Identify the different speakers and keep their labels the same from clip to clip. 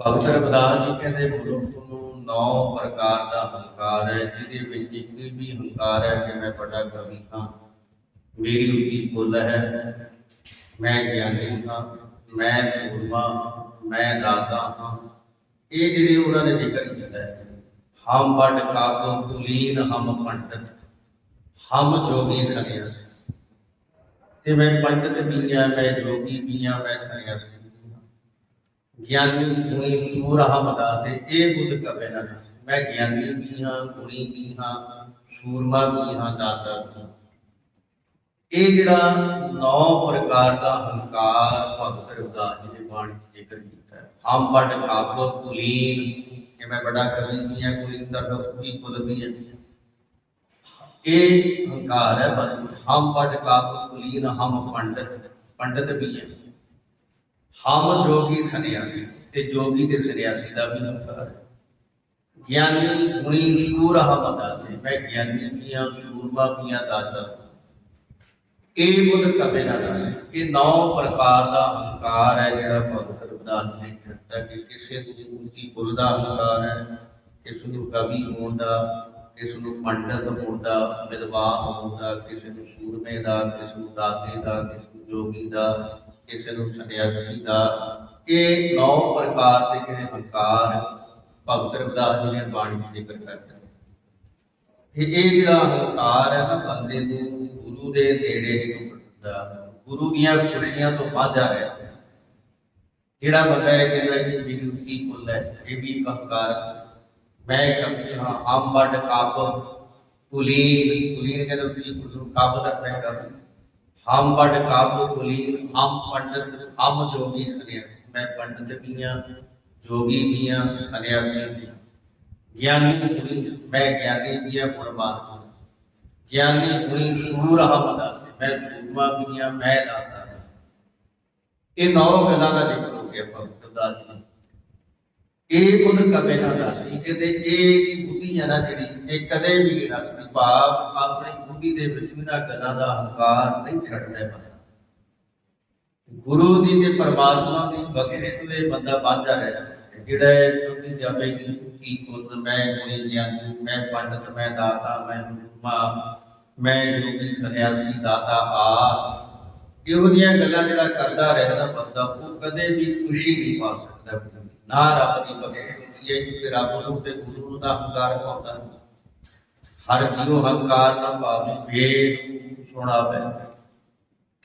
Speaker 1: ਭਗਤ ਰਵਿਦਾਸ ਜੀ ਕਹਿੰਦੇ ਮਨੁੱਖ ਨੂੰ ਨੌ ਪ੍ਰਕਾਰ ਦਾ ਹੰਕਾਰ ਹੈ, ਜਿਹਦੇ ਵਿੱਚ ਇੱਕ ਵੀ ਹੰਕਾਰ ਹੈ ਕਿ ਮੈਂ ਬੜਾ ਕਵੀ ਹਾਂ ਮੇਰੀ ਉੱਚੀ ਬੁੱਲ ਹੈ। ਮੈਂ ਗਿਆਨੀ ਹਾਂ। ਮੈਂ ਸੂਰਮਾ ਮੈਂ ਦਾਤਾ ਹਾਂ। ਇਹ ਜਿਹੜੇ ਉਹਨਾਂ ਨੇ ਜ਼ਿਕਰ ਕੀਤਾ ਹੈ, ਹਮ ਵੱਡ ਕਾਬੂ ਕੁਲੀਨ, ਹਮ ਪੰਡਤ, ਹਮ ਜੋਗੀ ਸੰਨਿਆਸੀ। ਤੇ ਮੈਂ ਪੰਡਤ ਵੀ ਹਾਂ, ਮੈਂ ਜੋਗੀ ਵੀ ਹਾਂ, ਮੈਂ ਸੰਨਿਆਸੀ ਵੀ ਹਾਂ ਗਿਆਨੀ ਗੁਣੀ ਸੂਰ ਹਮਦਾ ਤੇ ਇਹ ਬੁੱਧ ਕਵੇ ਨਾ, ਮੈਂ ਗਿਆਨੀ ਵੀ ਹਾਂ, ਗੁਣੀ ਵੀ ਸੂਰਮਾ ਵੀ ਹਾਂ, ਦਾਤਾ ਵੀ ਇਹ ਜਿਹੜਾ ਨੌ ਪ੍ਰਕਾਰ ਦਾ ਹੰਕਾਰ ਭਗਤ ਰਵਿਦਾਸ ਜੀ ਨੇ ਬਾਣੀ ਚ ਜ਼ਿਕਰ ਕੀਤਾ ਹੈ। ਹਮ ਵੱਡ ਕਾਬੂ ਕੁਲੀਨ ਕਿ ਮੈਂ ਬੜਾ ਕਵੀ ਵੀ ਹਾਂ, ਕੁਲੀਨ ਦਾ ਉੱਚੀ ਕੁਲ ਵੀ ਹੈ। ਇਹ ਹੰਕਾਰ ਹੈ ਪਰ ਹਮ ਵੱਡ ਕਾਬੂ ਕੁਲੀਨ, ਹਮ ਪੰਡਤ ਪੰਡਤ ਵੀ ਹੈ। ਹਮ ਜੋਗੀ ਸੰਨਿਆਸੀ, ਤੇ ਜੋਗੀ ਤੇ ਸੰਨਿਆਸੀ ਦਾ ਵੀ ਹੰਕਾਰ ਹੈ। ਗਿਆਨੀ ਗੁਣੀ ਸੂਰ ਹਮਦਾ ਮੈਂ ਗਿਆਨੀ ਵੀ ਸੂਰਮਾ ਵੀ ਦਾਤਾ। ਇਹ ਬੁੱਧ ਕਵੇ ਨਾ ਦੱਸ ਇਹ ਨੌ ਪ੍ਰਕਾਰ ਦਾ ਹੰਕਾਰ ਹੈ ਜਿਹੜਾ ਭਗਤ ਰਵਿਦਾਸ ਨੇ ਦਿੱਤਾ ਕਿ ਕਿਸੇ ਨੂੰ ਉੱਚੀ ਬੁੱਲ ਦਾ ਹੰਕਾਰ ਹੈ, ਕਿਸ ਨੂੰ ਕਵੀ ਹੋਣ ਦਾ, ਕਿਸ ਨੂੰ ਪੰਡਤ ਹੋਣ ਦਾ, ਵਿਦਵਾਨ ਹੋਣ ਦਾ, ਕਿਸੇ ਨੂੰ ਸੂਰਮੇ ਦਾ, ਕਿਸ ਨੂੰ ਦਾਤੇ ਦਾ, ਕਿਸ ਨੂੰ ਜੋਗੀ ਦਾ ਕਿਸੇ ਨੂੰ ਸੰਨਿਆਸੀ ਦਾ ਇਹ ਨੌ ਪ੍ਰਕਾਰ ਦੇ ਜਿਹੜੇ ਹੰਕਾਰ ਭਗਤ ਰਵਿਦਾਸ ਜੀ ਨੇ ਬਾਣੀ ਵਿੱਚ ਜ਼ਿਕਰ ਕਰਦੇ ਇਹ ਜਿਹੜਾ ਹੰਕਾਰ ਹੈ ਨਾ, ਬੰਦੇ ਨੂੰ ਗੁਰੂ ਦੇ ਨੇੜੇ ਨਹੀਂ ਟੁੱਟਦਾ ਗੁਰੂ ਦੀਆਂ ਖੁਸ਼ੀਆਂ ਤੋਂ ਵਾਂਝਾ ਰਿਹਾ। ਜਿਹੜਾ ਬੰਦਾ ਇਹ ਕਹਿੰਦਾ ਕਿ ਮੇਰੀ ਉੱਚੀ ਕੁੱਲ ਹੈ, ਇਹ ਵੀ ਇੱਕ ਹੰਕਾਰ ਮੈਂ ਕਵੀ ਹਾਂ ਹਮ ਵੱਡ ਕਾਬ ਕੁਲੀਨ। ਕੁਲੀਨ ਕਹਿੰਦਾ ਉੱਚੀ ਕੁੱਲ ਨੂੰ ਕਾਬ ਦਾ ਅਰਥ ਹਮ ਵੱਡ ਕਾਬੂ ਕੁਲੀਨ ਹਮ ਪੰਡਤ, ਹਮ ਜੋਗੀ ਸੰਨਿਆਸੀ। ਮੈਂ ਪੰਡਤ ਵੀ ਹਾਂ ਜੋਗੀ ਵੀ ਹਾਂ ਸੰਨਿਆਸੀ ਵੀ ਗਿਆਨੀ ਗੁਣੀ ਮੈਂ ਗਿਆਨੀ ਵੀ ਹਾਂ ਪਰਮਾਤਮਾ। ਗਿਆਨੀ ਗੁਣੀ ਸੂਰ ਹਮਦਾ ਮੈਂ ਸੂਰਮਾ ਵੀ ਹਾਂ ਮੈਂ ਦਾਤਾ। ਇਹ ਨੌ ਗੱਲਾਂ ਦਾ ਜ਼ਿਕਰ ਹੋ ਗਿਆ ਭਗਤ ਦਾਸ ਜੀ। ਇਹ ਬੁੱਧ ਕਦੇ ਨਾ ਦੱਸਦੀ ਕਹਿੰਦੇ ਇਹ ਦੀ ਬੁੱਧੀ ਹੈ ਨਾ ਜਿਹੜੀ, ਇਹ ਕਦੇ ਵੀ ਨਹੀਂ ਰੱਖਦੀ ਭਾਵ ਆਪਣੀ ਬੁੱਧੀ ਦੇ ਵਿੱਚ ਵੀ ਨਾ ਗੱਲਾਂ ਦਾ ਹੰਕਾਰ ਨਹੀਂ ਛੱਡਦਾ ਬੰਦਾ। ਗੁਰੂ ਦੀ ਤੇ ਪਰਮਾਤਮਾ ਦੀ ਬਖਸ਼ਿਸ਼ ਦੇ ਬੰਦਾ ਬਾਂਝਾ ਰਹਿ ਜਿਹੜਾ ਇਹ ਜਾਵੇ ਕਿ ਉੱਚੀ ਕੁੱਲ ਮੈਂ ਗੁਣੀ ਗਿਆਨੀ ਮੈਂ ਪੰਡਤ, ਮੈਂ ਦਾਤਾ, ਮੈਂ ਮਾ ਮੈਂ ਜੋਗੀ ਸੰਨਿਆਸੀ ਦਾਤਾ, ਆ। ਇਹੋ ਜਿਹੀਆਂ ਗੱਲਾਂ ਜਿਹੜਾ ਕਰਦਾ ਰਹਿੰਦਾ ਬੰਦਾ, ਉਹ ਕਦੇ ਵੀ ਖੁਸ਼ੀ ਨਹੀਂ ਪਾ ਸਕਦਾ। ਨਾ ਰੱਬ ਦੀ ਬਖਸ਼ਿਸ਼ ਹੁੰਦੀ ਹੈ ਕਿ ਰੱਬ ਨੂੰ ਤੇ ਗੁਰੂ ਨੂੰ ਦਾ ਹੰਕਾਰ ਪਾਉਂਦਾ ਹਰ ਜੀਉ ਹੰਕਾਰ ਨਾ ਭਾਵੇਂ ਵੇਦ ਸੁਣਾਵੇ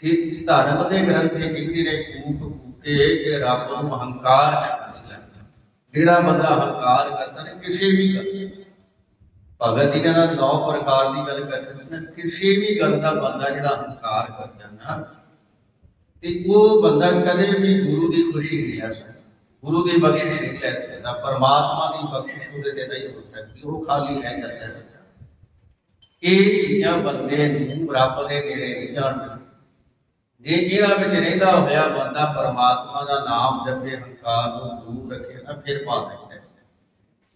Speaker 1: ਕਿ ਧਰਮ ਦੇ ਗ੍ਰੰਥੇ ਕਹਿੰਦੇ ਨੇ ਕੂਕ ਕੂਕੇ ਕਿ ਰੱਬ ਨੂੰ ਹੰਕਾਰ ਨਹੀਂ ਲੱਗਦਾ ਜਿਹੜਾ ਬੰਦਾ ਹੰਕਾਰ ਕਰਦਾ ਨੇ, ਕਿਸੇ ਵੀ ਭਗਤ ਜੀ ਨੇ ਨਾ ਨੌ ਪ੍ਰਕਾਰ ਦੀ ਗੱਲ ਕਰਦੇ ਨੇ ਕਿਸੇ ਵੀ ਗੱਲ ਦਾ ਬੰਦਾ ਜਿਹੜਾ ਹੰਕਾਰ ਕਰਦਾ ਨਾ, ਤੇ ਉਹ ਬੰਦਾ ਕਦੇ ਵੀ ਗੁਰੂ ਦੀ ਖੁਸ਼ੀ ਨਹੀਂ ਲੈ ਸਕਦਾ ਗੁਰੂ ਦੀ ਬਖਸ਼ਿਸ਼ ਨਹੀਂ ਲੈ ਸਕਦਾ ਪਰਮਾਤਮਾ ਦੀ ਬਖਸ਼ਿਸ਼ ਉਹਦੇ ਤੇ ਨਹੀਂ ਹੋ ਸਕਦੀ, ਉਹ ਖਾਲੀ ਰਹਿ ਜਾਂਦਾ ਹੈ ਇਹ ਚੀਜ਼ਾਂ ਬੰਦੇ ਨੂੰ ਰੱਬ ਦੇ ਨੇੜੇ ਨਹੀਂ ਜਾਣ ਜੇ ਇਹਨਾਂ ਵਿੱਚ ਰਹਿੰਦਾ ਹੋਇਆ ਬੰਦਾ ਪਰਮਾਤਮਾ ਦਾ ਨਾਮ ਜਪੇ, ਹੰਕਾਰ ਨੂੰ ਦੂਰ ਰੱਖੇ, ਤਾਂ ਫਿਰ ਪਾ ਸਕਦਾ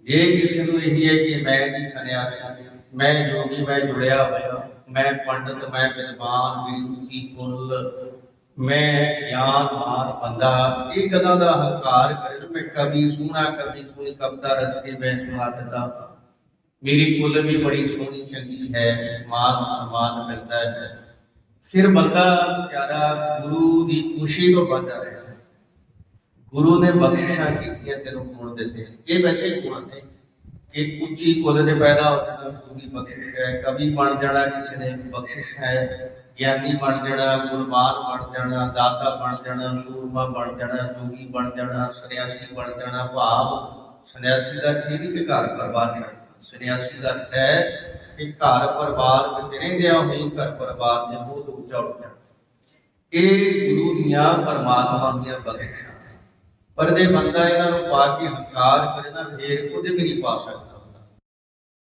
Speaker 1: ਜੇ ਕਿਸੇ ਨੂੰ ਇਹੀ ਹੈ ਕਿ ਮੈਂ ਜੀ ਸੰਨਿਆਸੀ ਮੈਂ ਜੋਗੀ, ਮੈਂ ਜੁੜਿਆ ਹੋਇਆ, ਮੈਂ ਪੰਡਤ, ਮੈਂ ਵਿਦਵਾਨ ਮੇਰੀ ਉੱਚੀ ਕੁੱਲ ਮੈਂ ਗਿਆਨਵਾਨ ਬੰਦਾ ਇਹ ਗੱਲਾਂ ਦਾ ਹੰਕਾਰ ਕਰੇ ਤਾਂ ਮੈਂ ਕਵੀ ਸੋਹਣਾ ਕਵੀ ਸੋਹਣੀ ਕਵਿਤਾ ਰਚ ਕੇ ਮੈਂ ਸੁਣਾ ਦਿੰਦਾ ਮੇਰੀ ਕੁੱਲ ਵੀ ਬੜੀ ਸੋਹਣੀ ਚੰਗੀ ਹੈ ਮਾਨ ਸਨਮਾਨ ਮਿਲਦਾ ਹੈ ਫਿਰ ਬੰਦਾ ਵਿਚਾਰਾ ਗੁਰੂ ਦੀ ਖੁਸ਼ੀ ਤੋਂ ਬਚਾ ਰਿਹਾ ਹੈ ਗੁਰੂ ਨੇ ਬਖਸ਼ਿਸ਼ਾਂ ਕੀਤੀਆਂ ਤੈਨੂੰ ਗੁਣ ਦਿੱਤੇ ਇਹ ਵੈਸੇ ਗੁਣ ਨੇ ਕਿ ਉੱਚੀ ਕੁੱਲ ਦੇ ਪੈਦਾ ਹੋ ਜਾਣਾ ਗੁਰੂ ਦੀ ਬਖਸ਼ਿਸ਼ ਹੈ ਕਵੀ ਬਣ ਜਾਣਾ ਕਿਸੇ ਨੇ ਬਖਸ਼ਿਸ਼ ਹੈ ਗਿਆਨੀ ਬਣ ਜਾਣਾ ਗੁਰਬਾਨ ਬਣ ਜਾਣਾ, ਦਾਤਾ ਬਣ ਜਾਣਾ, ਸੂਰਮਾ ਬਣ ਜਾਣਾ, ਜੋਗੀ ਬਣ ਜਾਣਾ, ਸੰਨਿਆਸੀ ਬਣ ਜਾਣਾ, ਭਾਵ ਸੰਨਿਆਸੀ ਦਾ ਠੀਕ ਕਿ ਘਰ ਪਰਿਵਾਰ ਛੱਡਣਾ ਸੰਨਿਆਸੀ ਦਾ ਅਰਥ ਹੈ ਕਿ ਘਰ ਪਰਿਵਾਰ ਵਿੱਚ ਰਹਿੰਦਿਆਂ ਹੋਈ ਘਰ ਪਰਿਵਾਰ ਦੇ ਮੂੰਹ ਤੋਂ ਉੱਚਾ ਉੱਠਣਾ ਇਹ ਗੁਰੂ ਦੀਆਂ ਪਰਮਾਤਮਾ ਦੀਆਂ ਬਖਸ਼ਿਸ਼ਾਂ ਪਰ ਜੇ ਬੰਦਾ ਇਹਨਾਂ ਨੂੰ ਪਾ ਕੇ ਹੰਕਾਰ ਕਰੇ ਨਾ, ਫੇਰ ਕੁਝ ਵੀ ਨਹੀਂ ਪਾ ਸਕਦਾ।